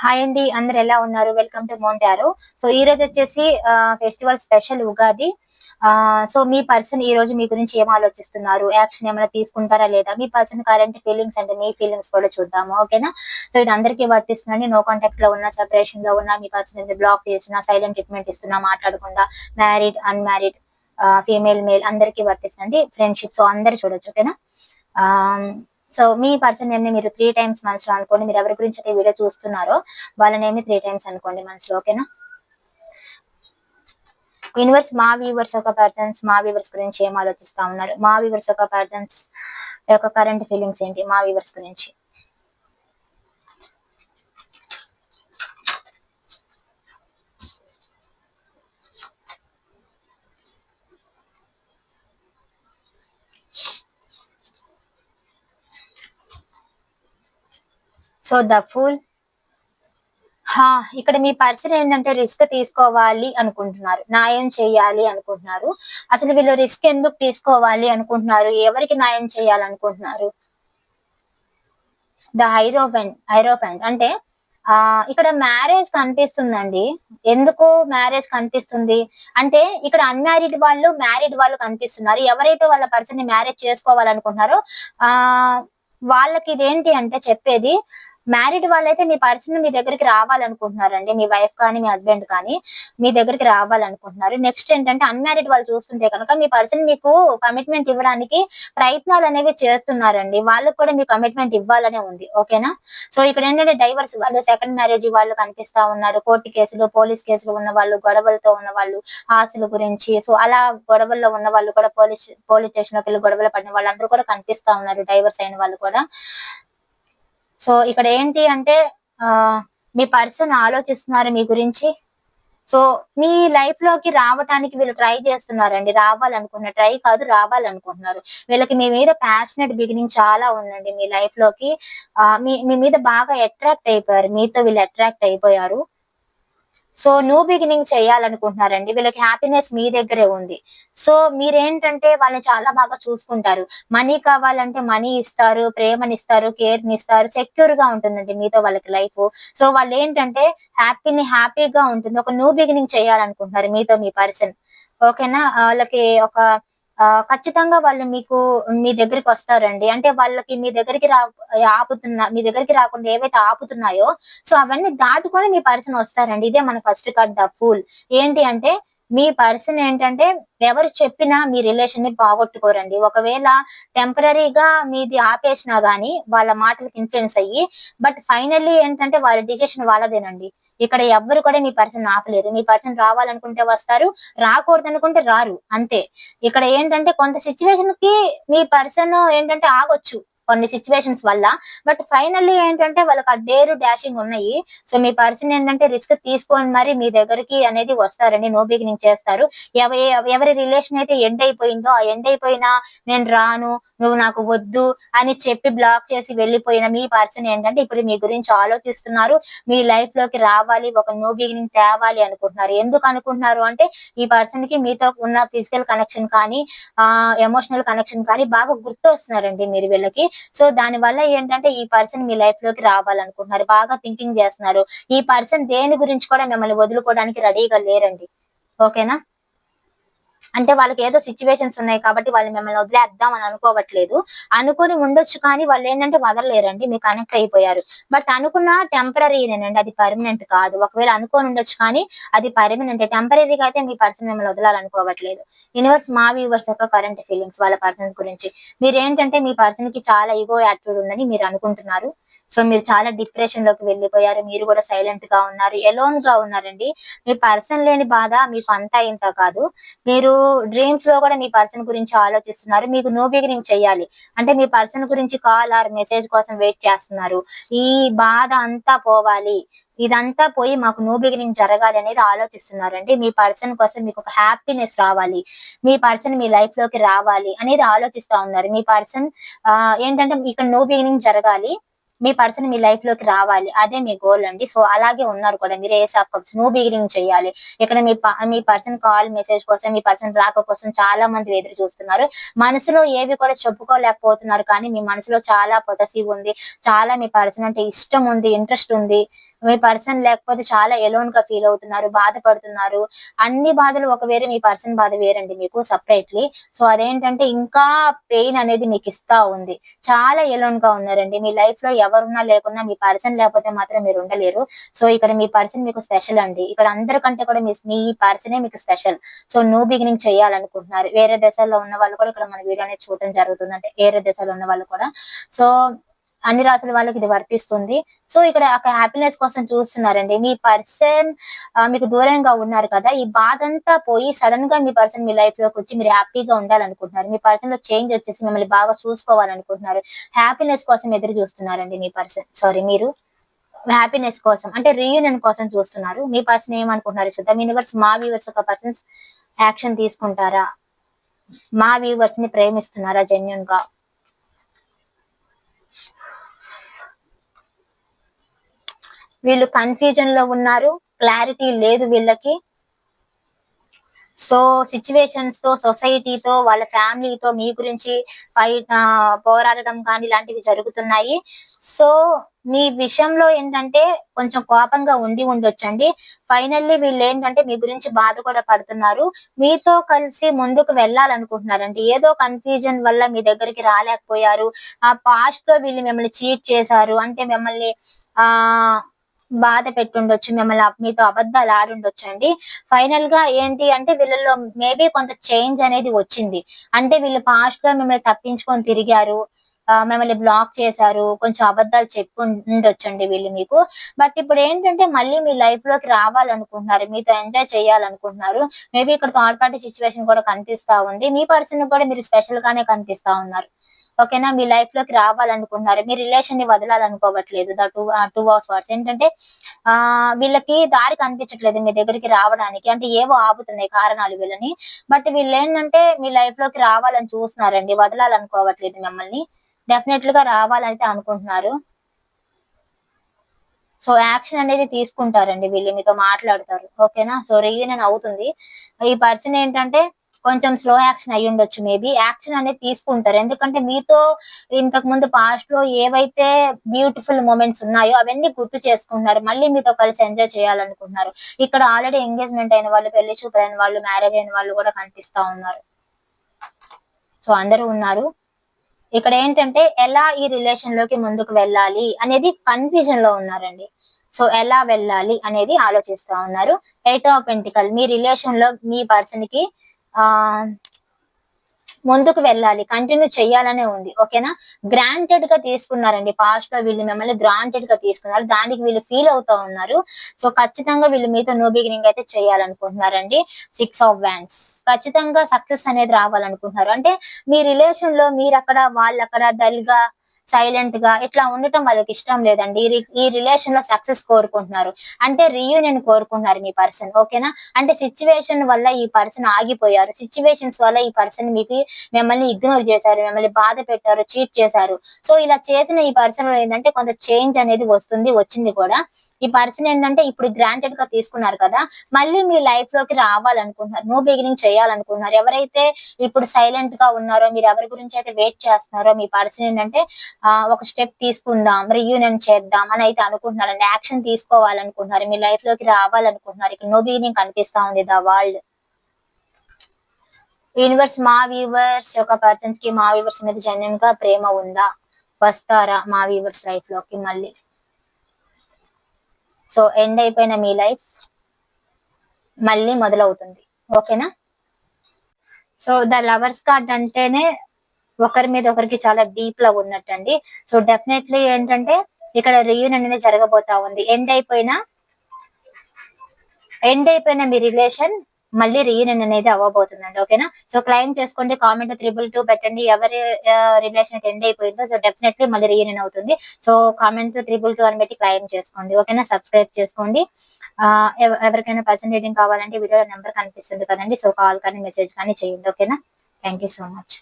Hi అండి అందరు ఎలా ఉన్నారు? వెల్కమ్ టు మోంటారు సో ఈ రోజు వచ్చేసి ఫెస్టివల్ స్పెషల్ ఉగాది. ఆ సో మీ పర్సన్ ఈ రోజు మీ గురించి ఏం ఆలోచిస్తున్నారు? యాక్షన్ ఏమైనా తీసుకుంటారా లేదా? మీ పర్సన్ కరెంట్ ఫీలింగ్స్ అంటే మీ ఫీలింగ్స్ కూడా చూద్దాము ఓకేనా సో ఇది అందరికీ వర్తిస్తుందండి. నో కాంటాక్ట్లో ఉన్న సెపరేషన్లో ఉన్న మీ పర్సన్ బ్లాక్ చేస్తున్నా సైలెంట్ ట్రీట్మెంట్ ఇస్తున్నా మాట్లాడకుండా మ్యారీడ్ అన్మ్యారీడ్ ఫీమేల్ మేల్ అందరికీ వర్తిస్తుంది ఫ్రెండ్షిప్ సో అందరు చూడొచ్చు ఓకేనా సో మీ పర్సన్ నేమ్ని మీరు త్రీ టైమ్స్ మనసులో అనుకోండి. మీరు ఎవరి గురించి అయితే వీడియో చూస్తున్నారో వాళ్ళ నేమ్ని త్రీ టైమ్స్ అనుకోండి మనసులో ఓకేనా యూనివర్స్ మా వ్యూవర్స్ ఒక పర్సన్స్ మా వ్యూవర్స్ గురించి ఏం ఆలోచిస్తా ఉన్నారు? మా వ్యూవర్స్ ఒక పర్సన్స్ యొక్క కరెంట్ ఫీలింగ్స్ ఏంటి? మా వ్యూవర్స్ గురించి. So the fool. హా ఇక్కడ మీ పర్సన్ ఏంటంటే రిస్క్ తీసుకోవాలి అనుకుంటున్నారు. న్యాయం చేయాలి అనుకుంటున్నారు. అసలు వీళ్ళు రిస్క్ ఎందుకు తీసుకోవాలి అనుకుంటున్నారు? ఎవరికి న్యాయం చేయాలనుకుంటున్నారు? The hierophant hierophant. అంటే ఆ ఇక్కడ మ్యారేజ్ కనిపిస్తుందండి. ఎందుకు మ్యారేజ్ కనిపిస్తుంది? అంటే ఇక్కడ అన్మ్యారీడ్ వాళ్ళు మ్యారీడ్ వాళ్ళు కనిపిస్తున్నారు. ఎవరైతే వాళ్ళ పర్సన్ని మ్యారేజ్ చేసుకోవాలనుకుంటున్నారో ఆ వాళ్ళకి ఇదేంటి అంటే చెప్పేది మ్యారీడ్ వాళ్ళైతే మీ పర్సన్ మీ దగ్గరికి రావాలనుకుంటున్నారండి. మీ వైఫ్ కానీ మీ హస్బెండ్ కానీ మీ దగ్గరికి రావాలనుకుంటున్నారు. నెక్స్ట్ ఏంటంటే అన్మ్యారీడ్ వాళ్ళు చూస్తుంటే కనుక మీ పర్సన్ మీకు కమిట్మెంట్ ఇవ్వడానికి ప్రయత్నాలు అనేవి చేస్తున్నారండి. వాళ్ళకు కూడా మీ కమిట్మెంట్ ఇవ్వాలనే ఉంది. ఓకేనా సో ఇక్కడ ఏంటంటే డైవర్స్ వాళ్ళు సెకండ్ మ్యారేజ్ వాళ్ళు కనిపిస్తా ఉన్నారు. కోర్టు కేసులు పోలీస్ కేసులు ఉన్న వాళ్ళు గొడవలతో ఉన్న వాళ్ళు ఆశల గురించి. సో అలా గొడవల్లో ఉన్న వాళ్ళు కూడా పోలీస్ పోలీస్ స్టేషన్లోకి వెళ్ళి గొడవలు పడిన వాళ్ళందరూ కూడా కనిపిస్తా ఉన్నారు. డైవర్స్ అయిన వాళ్ళు కూడా. సో ఇక్కడ ఏంటి అంటే ఆ మీ పర్సన్ ఆలోచిస్తున్నారు మీ గురించి. సో మీ లైఫ్లోకి రావటానికి వీళ్ళు ట్రై చేస్తున్నారండి రావాలనుకున్న ట్రై కాదు రావాలనుకుంటున్నారు. వీళ్ళకి మీ మీద ప్యాషనెట్ బిగినింగ్ చాలా ఉందండి మీ లైఫ్లోకి. మీ మీ మీద బాగా అట్రాక్ట్ అయిపోయారు. మీతో వీళ్ళు అట్రాక్ట్ అయిపోయారు. సో న్యూ బిగినింగ్ చేయాలనుకుంటున్నారండి. వీళ్ళకి హ్యాపీనెస్ మీ దగ్గరే ఉంది. సో మీరేంటంటే వాళ్ళని చాలా బాగా చూసుకుంటారు. మనీ కావాలంటే మనీ ఇస్తారు ప్రేమనిస్తారు కేర్ని ఇస్తారు సెక్యూర్గా ఉంటుందండి మీతో వాళ్ళకి లైఫ్. సో వాళ్ళు ఏంటంటే హ్యాపీని హ్యాపీగా ఉంటుంది. ఒక న్యూ బిగినింగ్ చేయాలనుకుంటున్నారు మీతో మీ పర్సన్. ఓకేనా? వాళ్ళకి ఒక ఖచ్చితంగా వాళ్ళు మీకు మీ దగ్గరికి వస్తారండి. అంటే వాళ్ళకి మీ దగ్గరికి రా ఆపుతున్నా మీ దగ్గరికి రాకుండా ఏవైతే ఆపుతున్నాయో సో అవన్నీ దాటుకొని మీ పర్సన్ వస్తారండి. ఇదే మన ఫస్ట్ కార్డ్ ద ఫుల్. ఏంటి అంటే మీ పర్సన్ ఏంటంటే ఎవరు చెప్పినా మీ రిలేషన్ని బాగొట్టుకోరండి. ఒకవేళ టెంపరీగా మీది ఆపేసినా గానీ వాళ్ళ మాటలకు ఇన్ఫ్లుయెన్స్ అయ్యి బట్ ఫైనల్లీ ఏంటంటే వాళ్ళ డిసిషన్ వాళ్ళదేనండి. ఇక్కడ ఎవ్వరు కూడా మీ పర్సన్ ఆపలేరు మీ పర్సన్ రావాలనుకుంటే వస్తారు రాకూడదు అనుకుంటే రారు. అంతే. ఇక్కడ ఏంటంటే కొంత సిచ్యువేషన్కి మీ పర్సన్ ఏంటంటే ఆగొచ్చు. కొన్ని సిచ్యువేషన్స్ వల్ల. బట్ ఫైనల్లీ ఏంటంటే వాళ్ళకి ఆ డేరు డాషింగ్ ఉన్నాయి. సో మీ పర్సన్ ఏంటంటే రిస్క్ తీసుకొని మరి మీ దగ్గరికి అనేది వస్తారని నో బిగినింగ్ చేస్తారు. ఎవరి రిలేషన్ అయితే ఎండ్ అయిపోయిందో ఆ ఎండ్ అయిపోయినా నేను రాను నువ్వు నాకు వద్దు అని చెప్పి బ్లాక్ చేసి వెళ్ళిపోయిన మీ పర్సన్ ఏంటంటే ఇప్పుడు మీ గురించి ఆలోచిస్తున్నారు. మీ లైఫ్లోకి రావాలి ఒక నో బిగినింగ్ తేవాలి అనుకుంటున్నారు. ఎందుకు అనుకుంటున్నారు అంటే ఈ పర్సన్కి మీతో ఉన్న ఫిజికల్ కనెక్షన్ కానీ ఆ ఎమోషనల్ కనెక్షన్ కానీ బాగా గుర్తు వస్తున్నారండి మీరు వీళ్ళకి. సో దాని వల్ల ఏంటంటే ఈ పర్సన్ మీ లైఫ్లోకి రావాలనుకుంటున్నారు బాగా థింకింగ్ చేస్తున్నారు. ఈ పర్సన్ దేని గురించి కూడా మిమ్మల్ని వదులుకోవడానికి రెడీగా లేరండి. ఓకేనా అంటే వాళ్ళకి ఏదో సిచ్యువేషన్స్ ఉన్నాయి కాబట్టి వాళ్ళు మిమ్మల్ని వదిలేద్దాం అని అనుకోవట్లేదు. అనుకుని ఉండొచ్చు కానీ వాళ్ళు ఏంటంటే వదలలేరండి మీకు కనెక్ట్ అయిపోయారు. బట్ అనుకున్న టెంపరీనేనండి అది పర్మనెంట్ కాదు. ఒకవేళ అనుకోని ఉండొచ్చు కానీ అది పర్మనెంట్ టెంపరీగా అయితే మీ పర్సన్ మిమ్మల్ని వదలాలనుకోవట్లేదు. యూనివర్స్ మా వ్యూవర్స్ యొక్క కరెంట్ ఫీలింగ్స్ వాళ్ళ పర్సన్స్ గురించి. మీరు ఏంటంటే మీ పర్సన్కి చాలా ఈగో యాటిట్యూడ్ ఉందని మీరు అనుకుంటున్నారు? సో మీరు చాలా డిప్రెషన్లోకి వెళ్ళిపోయారు. మీరు కూడా సైలెంట్గా ఉన్నారు. ఎలోన్గా ఉన్నారండి. మీ పర్సన్ లేని బాధ మీకు అంతా ఇంత కాదు. మీరు డ్రీమ్స్లో కూడా మీ పర్సన్ గురించి ఆలోచిస్తున్నారు. మీకు నో బిగినింగ్ చేయాలి. అంటే మీ పర్సన్ గురించి కాల్ ఆర్ మెసేజ్ కోసం వెయిట్ చేస్తున్నారు. ఈ బాధ అంతా పోవాలి. ఇదంతా పోయి మాకు నో బిగినింగ్ జరగాలి అనేది ఆలోచిస్తున్నారండి. మీ పర్సన్ కోసం మీకు ఒక హ్యాపీనెస్ రావాలి. మీ పర్సన్ మీ లైఫ్లోకి రావాలి అనేది ఆలోచిస్తా ఉన్నారు. మీ పర్సన్ ఏంటంటే ఇక్కడ నో బిగినింగ్ జరగాలి. మీ పర్సన్ మీ లైఫ్లోకి రావాలి. అదే మీ గోల్ అండి. సో అలాగే ఉన్నారు కూడా మీరు ace of cups no beginning చేయాలి. ఇక్కడ మీ మీ పర్సన్ కాల్ మెసేజ్ కోసం మీ పర్సన్ రాక కోసం చాలా మంది ఎదురు చూస్తున్నారు. మనసులో ఏవి కూడా చెప్పుకోలేకపోతున్నారు కానీ మీ మనసులో చాలా పొసెసివ్ ఉంది. చాలా మీ పర్సన్ అంటే ఇష్టం ఉంది ఇంట్రెస్ట్ ఉంది. మీ పర్సన్ లేకపోతే చాలా ఎలోన్గా ఫీల్ అవుతున్నారు బాధపడుతున్నారు. అన్ని బాధలు ఒక వేరే మీ పర్సన్ బాధ వేరండి మీకు సపరేట్లీ సో అదేంటంటే ఇంకా పెయిన్ అనేది మీకు ఇస్తా ఉంది. చాలా ఎలోన్గా ఉన్నారండి. మీ లైఫ్లో ఎవరున్నా లేకున్నా మీ పర్సన్ లేకపోతే మాత్రం మీరు ఉండలేరు. సో ఇక్కడ మీ పర్సన్ మీకు స్పెషల్ అండి. ఇక్కడ అందరికంటే కూడా మీ మీ పర్సనే మీకు స్పెషల్ సో నో బిగినింగ్ చేయాలనుకుంటున్నారు. వేరే దేశాల్లో ఉన్న వాళ్ళు కూడా ఇక్కడ మన వీడియో అనేది చూడటం జరుగుతుంది అంటే వేరే దేశాల్లో ఉన్న వాళ్ళు కూడా. సో అన్ని రాసుల వాళ్ళకి ఇది వర్తిస్తుంది. సో ఇక్కడ ఒక హ్యాపీనెస్ కోసం చూస్తున్నారండి. మీ పర్సన్ మీకు దూరంగా ఉన్నారు కదా ఈ బాధ అంతా పోయి సడన్గా మీ పర్సన్ మీ లైఫ్లోకి వచ్చి మీరు హ్యాపీగా ఉండాలనుకుంటున్నారు. మీ పర్సన్లో చేంజ్ వచ్చేసి మిమ్మల్ని బాగా చూసుకోవాలనుకుంటున్నారు. హ్యాపీనెస్ కోసం ఎదురు చూస్తున్నారండి మీ పర్సన్ సారీ మీరు హ్యాపీనెస్ కోసం అంటే రీయూనియన్ కోసం చూస్తున్నారు. మీ పర్సన్ ఏమనుకుంటున్నారు చూద్దాం. యూనివర్స్ మా వ్యూవర్స్ ఒక పర్సన్స్ యాక్షన్ తీసుకుంటారా? మా వ్యూవర్స్ని ప్రేమిస్తున్నారా జెన్యున్గా? వీళ్ళు కన్ఫ్యూజన్లో ఉన్నారు క్లారిటీ లేదు వీళ్ళకి. సో సిచ్యువేషన్స్తో సొసైటీతో వాళ్ళ ఫ్యామిలీతో మీ గురించి ఫైట్ పోరాడటం కానీ ఇలాంటివి జరుగుతున్నాయి. సో మీ విషయంలో ఏంటంటే కొంచెం కోపంగా ఉండి ఉండొచ్చండి. ఫైనల్లీ వీళ్ళు ఏంటంటే మీ గురించి బాధ కూడా పడుతున్నారు. మీతో కలిసి ముందుకు వెళ్ళాలనుకుంటున్నారండి. ఏదో కన్ఫ్యూజన్ వల్ల మీ దగ్గరికి రాలేకపోయారు. ఆ పాస్ట్లో వీళ్ళు మిమ్మల్ని చీట్ చేశారు. అంటే మిమ్మల్ని ఆ బాధ పెట్టుండొచ్చు మిమ్మల్ని మీతో అబద్ధాలు ఆడుండొచ్చు అండి ఫైనల్గా ఏంటి అంటే వీళ్ళలో మేబీ కొంత చేంజ్ అనేది వచ్చింది. అంటే వీళ్ళు పాస్ట్లో మిమ్మల్ని తప్పించుకొని తిరిగారు మిమ్మల్ని బ్లాక్ చేశారు కొంచెం అబద్ధాలు చెప్పు ఉండొచ్చండి వీళ్ళు మీకు. బట్ ఇప్పుడు ఏంటంటే మళ్ళీ మీ లైఫ్లోకి రావాలనుకుంటున్నారు మీతో ఎంజాయ్ చేయాలనుకుంటున్నారు. మేబీ ఇక్కడ థర్డ్ పార్టీ సిచ్యువేషన్ కూడా కనిపిస్తా ఉంది. మీ పర్సన్ కూడా మీరు స్పెషల్ గానే కనిపిస్తా ఉన్నారు. ఓకేనా? మీ లైఫ్లోకి రావాలనుకుంటున్నారు. మీ రిలేషన్ని వదలాలనుకోవట్లేదు. The two two hours words ఏంటంటే ఆ వీళ్ళకి దారి కనిపించట్లేదు మీ దగ్గరికి రావడానికి. అంటే ఏవో ఆపుతున్నాయి కారణాలు వీళ్ళని. బట్ వీళ్ళు ఏంటంటే మీ లైఫ్లోకి రావాలని చూస్తున్నారండి. వదలాలనుకోవట్లేదు మిమ్మల్ని. డెఫినెట్గా రావాలైతే అనుకుంటున్నారు. సో యాక్షన్ అనేది తీసుకుంటారండి వీళ్ళు. మీతో మాట్లాడతారు. ఓకేనా? సో రీజన్ అవుతుంది. ఈ పర్సన్ ఏంటంటే కొంచెం స్లో యాక్షన్ అయి ఉండొచ్చు మేబీ యాక్షన్ అనేది తీసుకుంటారు. ఎందుకంటే మీతో ఇంతకు ముందు పాస్ట్లో ఏవైతే బ్యూటిఫుల్ మూమెంట్స్ ఉన్నాయో అవన్నీ గుర్తు చేసుకుంటున్నారు. మళ్ళీ మీతో కలిసి ఎంజాయ్ చేయాలనుకుంటున్నారు. ఇక్కడ ఆల్రెడీ ఎంగేజ్మెంట్ అయిన వాళ్ళు పెళ్ళి చూపు వాళ్ళు మ్యారేజ్ అయిన వాళ్ళు కూడా కనిపిస్తా ఉన్నారు. సో అందరూ ఉన్నారు. ఇక్కడ ఏంటంటే ఎలా ఈ రిలేషన్లోకి ముందుకు వెళ్ళాలి అనేది కన్ఫ్యూజన్లో ఉన్నారండి. సో ఎలా వెళ్ళాలి అనేది ఆలోచిస్తా ఉన్నారు. ఎయిట్ ఆఫ్ పెంటికల్ మీ రిలేషన్లో మీ పర్సన్కి ఆ ముందుకు వెళ్ళాలి కంటిన్యూ చేయాలనే ఉంది ఓకేనా గ్రాంటెడ్గా తీసుకున్నారండి పాస్ట్లో వీళ్ళు మిమ్మల్ని గ్రాంటెడ్గా తీసుకున్నారు దానికి వీళ్ళు ఫీల్ అవుతా ఉన్నారు. సో ఖచ్చితంగా వీళ్ళు మీతో నో బిగినింగ్ అయితే చేయాలనుకుంటున్నారండి సిక్స్ ఆఫ్ వ్యాన్స్ ఖచ్చితంగా సక్సెస్ అనేది రావాలనుకుంటున్నారు. అంటే మీ రిలేషన్లో మీరు అక్కడ వాళ్ళు అక్కడ డల్గా సైలెంట్గా ఇట్లా ఉండటం వాళ్ళకి ఇష్టం లేదండి. ఈ రిలేషన్లో సక్సెస్ కోరుకుంటున్నారు. అంటే రీయూనియన్ కోరుకుంటున్నారు మీ పర్సన్ ఓకేనా అంటే సిచ్యువేషన్ వల్ల ఈ పర్సన్ ఆగిపోయారు. సిచ్యువేషన్స్ వల్ల ఈ పర్సన్ మీకు మిమ్మల్ని ఇగ్నోర్ చేశారు మిమ్మల్ని బాధ పెట్టారు చీట్ చేశారు. సో ఇలా చేసిన ఈ పర్సన్ ఏంటంటే కొంత చేంజ్ అనేది వస్తుంది వచ్చింది కూడా. ఈ పర్సన్ ఏంటంటే ఇప్పుడు గ్రాంటెడ్గా తీసుకున్నారు కదా మళ్ళీ మీ లైఫ్లోకి రావాలనుకుంటున్నారు. నో బిగినింగ్ చేయాలనుకుంటున్నారు. ఎవరైతే ఇప్పుడు సైలెంట్గా ఉన్నారో మీరు ఎవరి గురించి అయితే వెయిట్ చేస్తున్నారో మీ పర్సన్ ఏంటంటే ఒక స్టెప్ తీసుకుందాం రీయూనియన్ చేద్దాం అని అయితే అనుకుంటున్నారండి యాక్షన్ తీసుకోవాలనుకుంటున్నారు. మీ లైఫ్లోకి రావాలనుకుంటున్నారు. ఇక్కడ నో బిగినింగ్ కనిపిస్తా ఉంది ద వరల్డ్ యూనివర్స్ మా వ్యూవర్స్ యొక్క పర్సన్స్కి మా వ్యూవర్స్ మీద జెన్యున్గా ప్రేమ ఉందా? వస్తారా మా వ్యూవర్స్ లైఫ్లోకి మళ్ళీ? సో ఎండ్ అయిపోయిన మీ లైఫ్ మళ్ళీ మొదలవుతుంది. ఓకేనా సో ద లవర్స్ కార్డ్ అంటేనే ఒకరి మీద ఒకరికి చాలా డీప్ లవ్ ఉన్నట్టండి. సో డెఫినెట్లీ ఏంటంటే ఇక్కడ రియూన్ అనేది జరగబోతా ఉంది. ఎండ్ అయిపోయిన ఎండ్ అయిపోయిన మీ రిలేషన్ మళ్ళీ రీయూనియన్ అనేది అవ్వబోతుందండి. ఓకేనా సో క్లైమ్ చేసుకోండి కామెంట్ త్రిబుల్ టూ పెట్టండి. ఎవరి రిలేషన్ ఎండ్ అయిపోయిందో సో డెఫినెట్లీ మళ్ళీ రీయూనియన్ అవుతుంది. సో కామెంట్ త్రిబుల్ టూ అని పెట్టి క్లైమ్ చేసుకోండి. ఓకేనా సబ్స్క్రైబ్ చేసుకోండి. ఎవరికైనా పర్సన్ రీడింగ్ కావాలంటే వీడియో నెంబర్ కనిపిస్తుంది కదండి. సో కాల్ కానీ మెసేజ్ కానీ చేయండి. ఓకేనా థ్యాంక్ యూ సో మచ్